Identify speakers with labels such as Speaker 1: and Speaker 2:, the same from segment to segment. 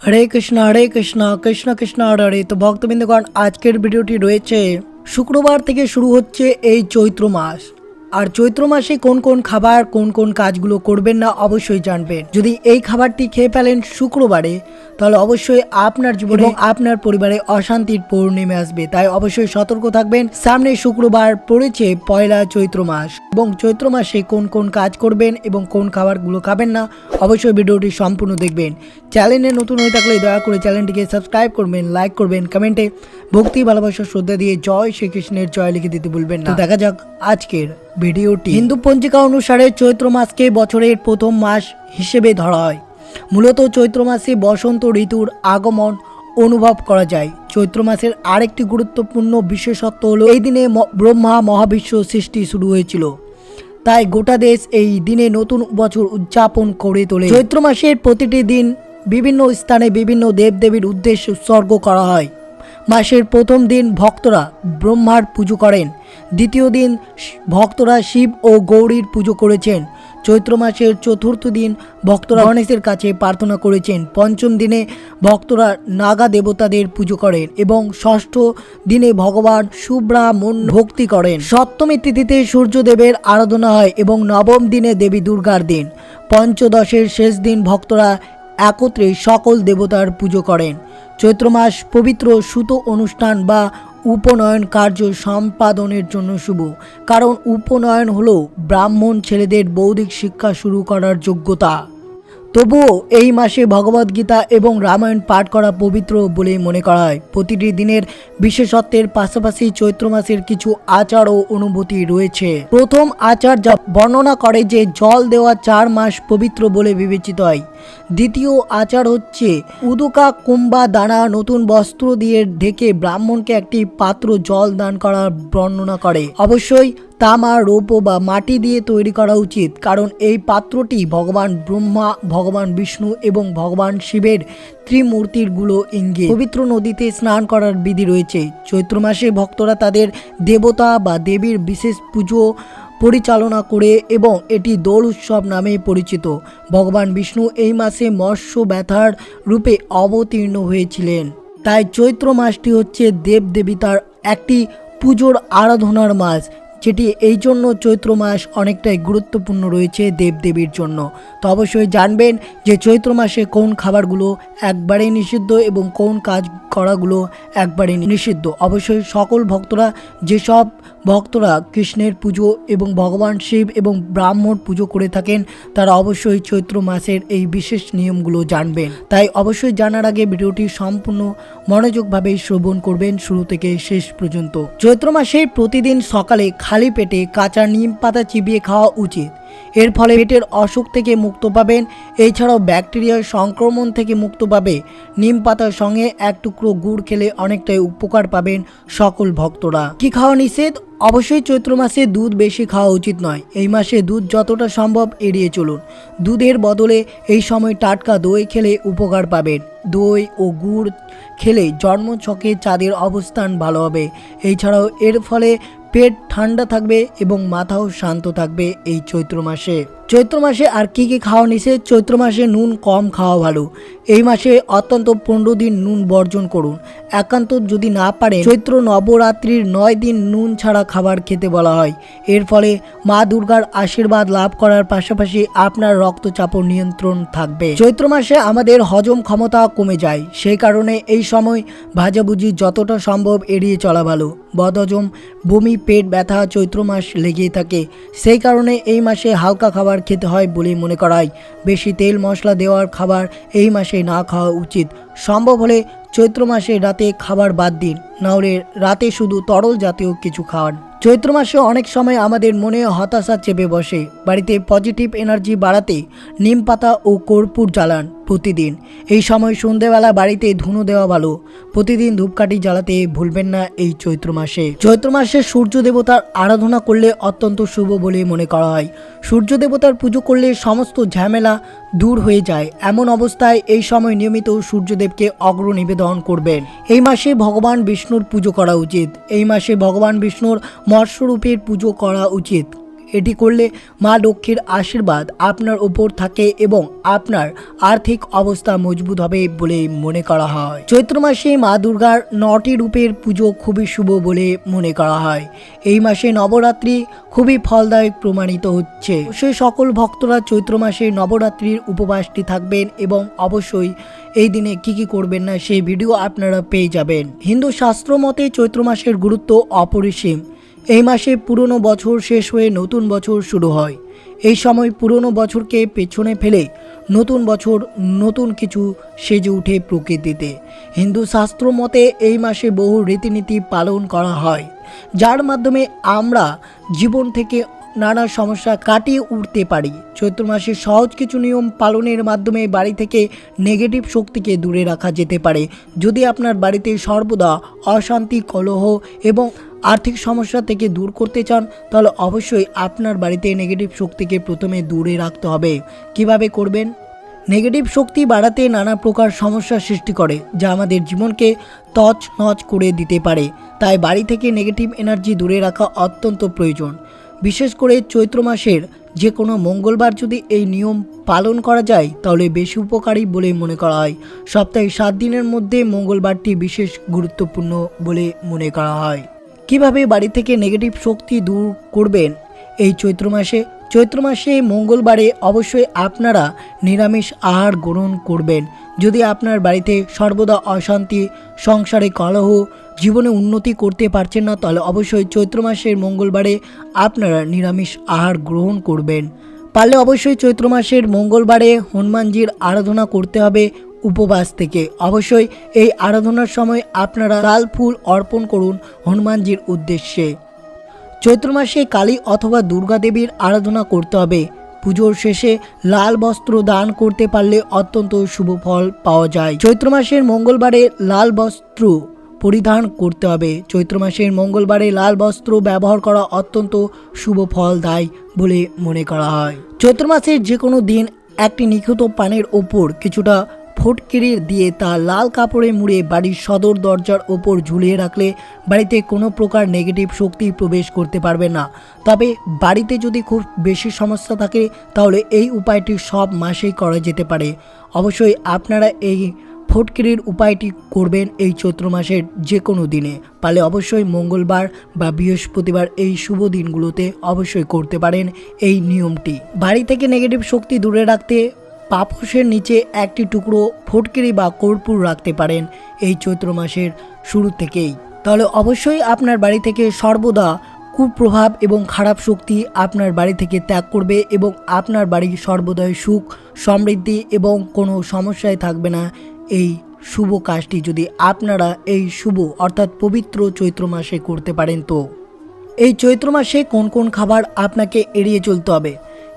Speaker 1: হরে কৃষ্ণ হরে কৃষ্ণ কৃষ্ণ কৃষ্ণ, হরে হরে। তো ভক্তবৃন্দগণ, আজকের ভিডিওটি রয়েছে শুক্রবার থেকে শুরু হচ্ছে এই চৈত্র মাস। আর চৈত্র মাসে কোন কোন খাবার কোন কোন কাজগুলো করবেন না অবশ্যই জানবেন। যদি এই খাবারটি খেয়ে ফেলেন শুক্রবারে তাহলে অবশ্যই আপনার জীবনে এবং আপনার পরিবারে অশান্তির পোর নেমে আসবে। তাই অবশ্যই সতর্ক থাকবেন সামনে শুক্রবার পড়েছে পয়লা চৈত্র মাস। এবং চৈত্র মাসে কোন কোন কাজ করবেন এবং কোন খাবারগুলো খাবেন না অবশ্যই ভিডিওটি সম্পূর্ণ দেখবেন। চ্যানেলে নতুন হয়ে থাকলে দয়া করে চ্যানেলটিকে সাবস্ক্রাইব করবেন লাইক করবেন কমেন্টে ভক্তি ভালোবাসা শ্রদ্ধা দিয়ে জয় শ্রীকৃষ্ণের জয় লিখে দিতে ভুলবেন না। দেখা যাক আজকের ভিডিওটি। হিন্দু পঞ্জিকা অনুসারে চৈত্র মাসকে বছরের প্রথম মাস হিসেবে ধরা হয়। মূলত চৈত্র মাসে বসন্ত ঋতুর আগমন অনুভব করা যায়। চৈত্র মাসের আরেকটি গুরুত্বপূর্ণ বিশেষত্ব হলো এই দিনে ব্রহ্মা মহাবিশ্ব সৃষ্টি শুরু হয়েছিল। তাই গোটা দেশ এই দিনে নতুন বছর উদযাপন করে তোলে। চৈত্র মাসের প্রতিটি দিন বিভিন্ন স্থানে বিভিন্ন দেবদেবীর উদ্দেশ্যে উৎসর্গ করা হয়। মাসের প্রথম দিন ভক্তরা ব্রহ্মার পুজো করেন। দ্বিতীয় দিন ভক্তরা শিব ও গৌরীর পুজো করেছেন। চৈত্র মাসের চতুর্থ দিন ভক্তরা গণেশের কাছে প্রার্থনা করেছেন। পঞ্চম দিনে ভক্তরা নাগা দেবতাদের পুজো করেন এবং ষষ্ঠ দিনে ভগবান সুব্রাহ্মণ ভক্তি করেন। সপ্তমী তিথিতে সূর্যদেবের আরাধনা হয় এবং নবম দিনে দেবী দুর্গার দিন। পঞ্চদশের শেষ দিন ভক্তরা একত্রে সকল দেবতার পুজো করেন। চৈত্র মাস পবিত্র সুতো অনুষ্ঠান বা উপনয়ন কার্য সম্পাদনের জন্য শুভ। কারণ উপনয়ন হলো ব্রাহ্মণ ছেলেদের বৌদ্ধিক শিক্ষা শুরু করার যোগ্যতা। তবুও এই মাসে ভগবদ্গীতা এবং রামায়ণ পাঠ করা পবিত্র বলে মনে করা হয়। প্রতিটি দিনের বিশেষত্বের পাশাপাশি চৈত্র মাসের কিছু আচার ও অনুভূতি রয়েছে। প্রথম আচার যা বর্ণনা করে যে জল দেওয়া চার মাস পবিত্র বলে বিবেচিত হয়। দ্বিতীয় আচার হচ্ছে উদুকা, কুম্বা, দানা, নতুন বস্ত্র দিয়ে ঢেকে ব্রাহ্মণকে একটি পাত্র জল দান করার বর্ণনা করে। অবশ্যই তামা রৌপ বা মাটি দিয়ে তৈরি করা উচিত, কারণ এই পাত্রটি ভগবান ব্রহ্মা, ভগবান বিষ্ণু এবং ভগবান শিবের ত্রিমূর্তিরগুলো ইঙ্গিত। পবিত্র নদীতে স্নান করার বিধি রয়েছে। চৈত্র মাসে ভক্তরা তাদের দেবতা বা দেবীর বিশেষ পুজো পরিচালনা করে এবং এটি দোল উৎসব নামে পরিচিত। ভগবান বিষ্ণু এই মাসে মৎস্য ব্যথার রূপে অবতীর্ণ হয়েছিলেন। তাই চৈত্র মাসটি হচ্ছে দেবদেবিতার একটি পুজোর আরাধনার মাস, যেটি এই জন্য চৈত্র মাস অনেকটাই গুরুত্বপূর্ণ রয়েছে দেবদেবীর জন্য। তো অবশ্যই জানবেন যে চৈত্র মাসে কোন খাবারগুলো একবারেই নিষিদ্ধ এবং কোন কাজ করাগুলো একবারে নিষিদ্ধ। অবশ্যই সকল ভক্তরা, যেসব ভক্তরা কৃষ্ণের পুজো এবং ভগবান শিব এবং ব্রাহ্মণ পুজো করে থাকেন, তারা অবশ্যই চৈত্র মাসের এই বিশেষ নিয়মগুলো জানবেন। তাই অবশ্যই জানার আগে ভিডিওটি সম্পূর্ণ মনোযোগভাবে শ্রবণ করবেন শুরু থেকে শেষ পর্যন্ত। চৈত্র মাসে প্রতিদিন সকালে খালি পেটে কাঁচা নিম পাতা চিবিয়ে খাওয়া উচিত। এর ফলে পেটের অসুখ থেকে মুক্ত পাবেন। এছাড়াও ব্যাকটেরিয়ার সংক্রমণ থেকে মুক্ত পাবে। নিম পাতার সঙ্গে এক টুকরো গুড় খেলে অনেকটাই উপকার পাবেন সকল ভক্তরা। কি খাওয়া নিষেধ? অবশ্যই চৈত্র মাসে দুধ বেশি খাওয়া উচিত নয়। এই মাসে দুধ যতটা সম্ভব এড়িয়ে চলুন। দুধের বদলে এই সময় টাটকা দই খেলে উপকার পাবেন। দই ও গুড় খেলে জন্মছকে চাঁদের অবস্থান ভালো হবে। এছাড়াও এর ফলে পেট ঠান্ডা থাকবে এবং মাথাও শান্ত থাকবে এই চৈত্র মাসে। চৈত্র মাসে আর কী কী খাওয়া নিষেধ চৈত্র মাসে নুন কম খাওয়া ভালো। এই মাসে অত্যন্ত পনেরো দিন নুন বর্জন করুন। একান্ত যদি না পারেন, চৈত্র নবরাত্রির নয় দিন নুন ছাড়া খাবার খেতে বলা হয়। এর ফলে মা দুর্গার আশীর্বাদ লাভ করার পাশাপাশি আপনার রক্তচাপ নিয়ন্ত্রণ থাকবে। চৈত্র মাসে আমাদের হজম ক্ষমতা কমে যায়। সেই কারণে এই সময় ভাজাভুজি যতটা সম্ভব এড়িয়ে চলা ভালো। বদহজম, বমি, পেট ব্যথা চৈত্র মাস লেগেই থাকে। সেই কারণে এই মাসে হালকা খাবার খেতে হয় বলে মনে করায়। বেশি তেল মশলা দেওয়ার খাবার এই মাসে না খাওয়া উচিত। সম্ভব হলে চৈত্র মাসে রাতে খাবার বাদ দিন নাহলে রাতে শুধু তরল জাতীয় কিছু খাওয়ান চৈত্র মাসে অনেক সময় আমাদের মনে হতাশা চেপে বসে। বাড়িতে পজিটিভ এনার্জি বাড়াতে নিম পাতা ও কর্পূর জ্বালান প্রতিদিন। এই সময় সন্ধেবেলা বাড়িতে ধুনো দেওয়া ভালো। প্রতিদিন ধূপকাঠি জ্বালাতে ভুলবেন না এই চৈত্র মাসে। চৈত্র মাসে সূর্য দেবতার আরাধনা করলে অত্যন্ত শুভ বলে মনে করা হয়। সূর্য দেবতার পুজো করলে সমস্ত ঝামেলা দূর হয়ে যায়। এমন অবস্থায় এই সময় নিয়মিত সূর্যদেবকে অগ্র নিবেদন করবেন। এই মাসে ভগবান বিষ্ণুর পুজো করা উচিত। এই মাসে ভগবান বিষ্ণুর মৎস্যরূপের পুজো করা উচিত। এটি করলে মা লক্ষ্মীর আশীর্বাদ আপনার ওপর থাকে এবং আপনার আর্থিক অবস্থা মজবুত হবে বলে মনে করা হয়। চৈত্র মাসে মা দুর্গার নটি রূপের পুজো খুবই শুভ বলে মনে করা হয়। এই মাসে নবরাত্রি খুবই ফলদায়ক প্রমাণিত হচ্ছে। সে সকল ভক্তরা চৈত্র মাসে নবরাত্রির উপবাসটি থাকবেন এবং অবশ্যই এই দিনে কি কি করবেন না সেই ভিডিও আপনারা পেয়ে যাবেন। হিন্দু শাস্ত্র মতে চৈত্র মাসের গুরুত্ব অপরিসীম। এই মাসে পুরনো বছর শেষ হয়ে নতুন বছর শুরু হয়। এই সময় পুরনো বছরকে পেছনে ফেলে নতুন বছর নতুন কিছু সেজে উঠে প্রকৃতিতে। হিন্দু শাস্ত্র মতে এই মাসে বহু রীতিনীতি পালন করা হয়, যার মাধ্যমে আমরা জীবন থেকে নানা সমস্যা কাটিয়ে উঠতে পারি। চৈত্র মাসে সহজ কিছু নিয়ম পালনের মাধ্যমে বাড়ি থেকে নেগেটিভ শক্তিকে দূরে রাখা যেতে পারে। যদি আপনার বাড়িতে সর্বদা অশান্তি, কলহ এবং আর্থিক সমস্যা থেকে দূর করতে চান, তাহলে অবশ্যই আপনার বাড়িতে নেগেটিভ শক্তিকে প্রথমে দূরে রাখতে হবে। কীভাবে করবেন? নেগেটিভ শক্তি বাড়াতে নানা প্রকার সমস্যার সৃষ্টি করে, যা আমাদের জীবনকে তছ নচ করে দিতে পারে। তাই বাড়ি থেকে নেগেটিভ এনার্জি দূরে রাখা অত্যন্ত প্রয়োজন। বিশেষ করে চৈত্র মাসের যে কোনো মঙ্গলবার যদি এই নিয়ম পালন করা যায়, তাহলে বেশি উপকারী বলে মনে করা হয়। সপ্তাহে সাত দিনের মধ্যে মঙ্গলবারটি বিশেষ গুরুত্বপূর্ণ বলে মনে করা হয়। কীভাবে বাড়ি থেকে নেগেটিভ শক্তি দূর করবেন? এই চৈত্র মাসে চৈত্র মাসে মঙ্গলবারে অবশ্যই আপনারা নিরামিষ আহার গ্রহণ করবেন। যদি আপনার বাড়িতে সর্বদা অশান্তি, সংসারে কলহ, জীবনে উন্নতি করতে পারছেন না, তাহলে অবশ্যই চৈত্র মাসের মঙ্গলবারে আপনারা নিরামিষ আহার গ্রহণ করবেন। পারলে অবশ্যই চৈত্র মাসের মঙ্গলবারে হনুমানজির আরাধনা করতে হবে উপবাস থেকে। অবশ্যই এই আরাধনার সময় আপনারা লাল ফুল অর্পণ করুন হনুমানজির উদ্দেশ্যে। চৈত্র মাসে কালী অথবা দুর্গা দেবীর আরাধনা করতে হবে। পুজোর শেষে লাল বস্ত্র দান করতে পারলে অত্যন্ত শুভ ফল পাওয়া যায়। চৈত্র মাসের মঙ্গলবারে লাল বস্ত্র পরিধান করতে হবে। চৈত্র মাসের মঙ্গলবারে লাল বস্ত্র ব্যবহার করা অত্যন্ত শুভ ফল দেয় বলে মনে করা হয়। চৈত্র মাসের যে কোনো দিন একটি নিখুঁত পানের ওপর কিছুটা ফটকিরি দিয়ে তা লাল কাপড়ে মুড়ে বাড়ির সদর দরজার ওপর ঝুলিয়ে রাখলে বাড়িতে কোনো প্রকার নেগেটিভ শক্তি প্রবেশ করতে পারবে না। তবে বাড়িতে যদি খুব বেশি সমস্যা থাকে, তাহলে এই উপায়টি সব মাসেই করা যেতে পারে। অবশ্যই আপনারা এই ফটকিরির উপায়টি করবেন এই চৈত্র মাসের যে কোনো দিনে। পারলে অবশ্যই মঙ্গলবার বা বৃহস্পতিবার এই শুভ দিনগুলোতে অবশ্যই করতে পারেন এই নিয়মটি। বাড়ি থেকে নেগেটিভ শক্তি দূরে রাখতে পাপোশের নিচে একটি টুকরো ফটকিরি বা কর্পূর রাখতে পারেন এই চৈত্র মাসের শুরু থেকেই। তাহলে অবশ্যই আপনার বাড়ি থেকে সর্বদা কুপ্রভাব এবং খারাপ শক্তি আপনার বাড়ি থেকে ত্যাগ করবে এবং আপনার বাড়ি সর্বদাই সুখ, সমৃদ্ধি এবং কোনো সমস্যায় থাকবে না। এই শুভ কাজটি যদি আপনারা এই শুভ অর্থাৎ পবিত্র চৈত্র মাসে করতে পারেন তো। এই চৈত্র মাসে কোন কোন খাবার আপনাকে এড়িয়ে চলতে হবে?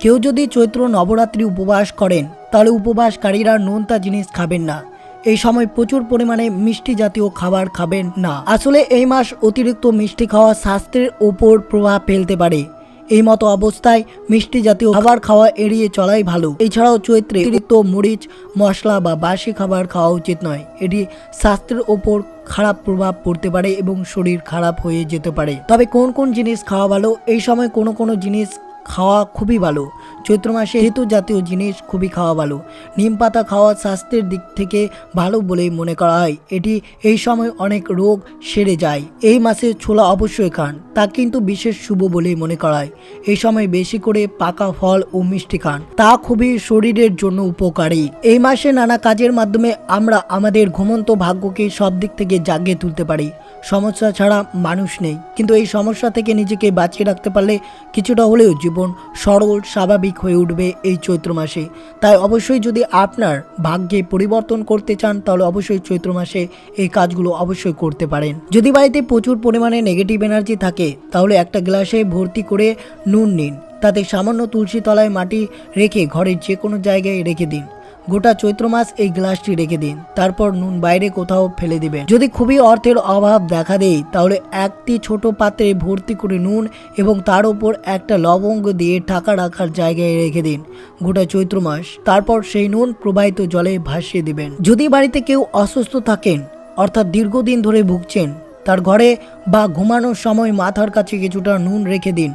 Speaker 1: কেউ যদি চৈত্র নবরাত্রি উপবাস করেন, তাহলে উপবাসকারীরা নোনতা জিনিস খাবেন না। এই সময় প্রচুর পরিমাণে মিষ্টি জাতীয় খাবার খাবেন না। আসলে এই মাস অতিরিক্ত মিষ্টি খাওয়া স্বাস্থ্যের ওপর প্রভাব ফেলতে পারে। এই মতো অবস্থায় মিষ্টি জাতীয় খাবার খাওয়া এড়িয়ে চলাই ভালো। এছাড়াও চৈত্রে অতিরিক্ত মরিচ, মশলা বা বাসি খাবার খাওয়া উচিত নয়। এটি স্বাস্থ্যের ওপর খারাপ প্রভাব পড়তে পারে এবং শরীর খারাপ হয়ে যেতে পারে। তবে কোন কোন জিনিস খাওয়া ভালো? এই সময় কোনো কোনো জিনিস খাওয়া খুবই ভালো। চৈত্র মাসে হেতু জাতীয় জিনিস খুবই খাওয়া ভালো। নিম পাতা খাওয়া স্বাস্থ্যের দিক থেকে ভালো বলেই মনে করা হয়। এটি এই সময় অনেক রোগ সেরে যায়। এই মাসে ছোলা অবশ্যই খান। তা কিন্তু বিশেষ শুভ বলেই মনে করা হয়। এই সময় বেশি করে পাকা ফল ও মিষ্টি খান। তা খুবই শরীরের জন্য উপকারী। এই মাসে নানা কাজের মাধ্যমে আমরা আমাদের ঘুমন্ত ভাগ্যকে সব দিক থেকে জাগিয়ে তুলতে পারি। সমস্যা ছাড়া মানুষ নেই। কিন্তু এই সমস্যা থেকে নিজেকে বাঁচিয়ে রাখতে পারলে কিছুটা হলেও জীবন সরল, স্বাভাবিক হয়ে উঠবে এই চৈত্র মাসে। তাই অবশ্যই যদি আপনার ভাগ্যে পরিবর্তন করতে চান, তাহলে অবশ্যই চৈত্র মাসে এই কাজগুলো অবশ্যই করতে পারেন। যদি বাড়িতে প্রচুর পরিমাণে নেগেটিভ এনার্জি থাকে, তাহলে একটা গ্লাসে ভর্তি করে নুন নিন। তাতে সামান্য তুলসী তলায় মাটি রেখে ঘরের যে কোনো জায়গায় রেখে দিন। গোটা চৈত্র মাস এই গ্লাসটি রেখে দিন। তারপর নুন বাইরে কোথাও ফেলে দিবেন। যদি খুবই অর্থের অভাব দেখা দেয়, তাহলে একটি ছোট পাত্রে ভর্তি করে নুন এবং তার উপর একটা লবঙ্গ দিয়ে ঢাকা রাখার জায়গায় রেখে দিন গোটা চৈত্র মাস। তারপর সেই নুন প্রবাহিত জলে ভাসিয়ে দিবেন। যদি বাড়িতে কেউ অসুস্থ থাকেন, অর্থাৎ দীর্ঘদিন ধরে ভুগছেন, তার ঘরে বা ঘুমানোর সময় মাথার কাছে কিছুটা নুন রেখে দিন।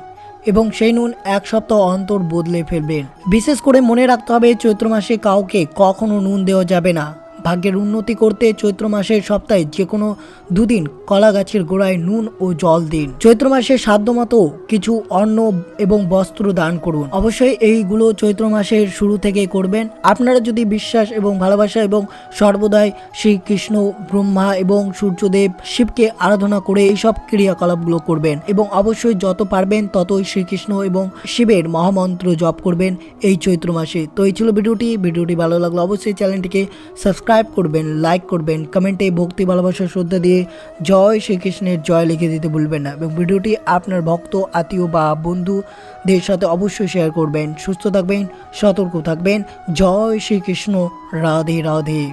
Speaker 1: এবং সেই নুন এক সপ্তাহ অন্তর বদলে ফেলবেন বিশেষ করে মনে রাখতে হবে, চৈত্র মাসে কাউকে কখনো নুন দেওয়া যাবে না। ভাগ্যের উন্নতি করতে চৈত্র মাসের সপ্তাহে যে কোনো দুদিন কলা গাছের গোড়ায় নুন ও জল দিন। চৈত্র মাসে সাধ্যমতো কিছু অন্ন এবং বস্ত্র দান করুন। অবশ্যই এইগুলো চৈত্র মাসের শুরু থেকে করবেন। আপনারা যদি বিশ্বাস এবং ভালোবাসা এবং সর্বদাই শ্রীকৃষ্ণ, ব্রহ্মা এবং সূর্যদেব, শিবকে আরাধনা করে এইসব ক্রিয়াকলাপগুলো করবেন এবং অবশ্যই যত পারবেন ততই শ্রীকৃষ্ণ এবং শিবের মহামন্ত্র জপ করবেন এই চৈত্র মাসে। তো এই ছিল ভিডিওটি। ভিডিওটি ভালো লাগল অবশ্যই চ্যানেলটিকে সাবস্ক্রাইব করবেন, লাইক করবেন, কমেন্টে ভক্তি ভালোবাসা শ্রদ্ধা দিয়ে জয় শ্রীকৃষ্ণের জয় লিখে দিতে ভুলবেন না। এবং ভিডিওটি আপনার ভক্ত, আত্মীয় বা বন্ধুদের সাথে অবশ্যই শেয়ার করবেন। সুস্থ থাকবেন, সতর্ক থাকবেন। জয় শ্রীকৃষ্ণ, রাধে রাধে।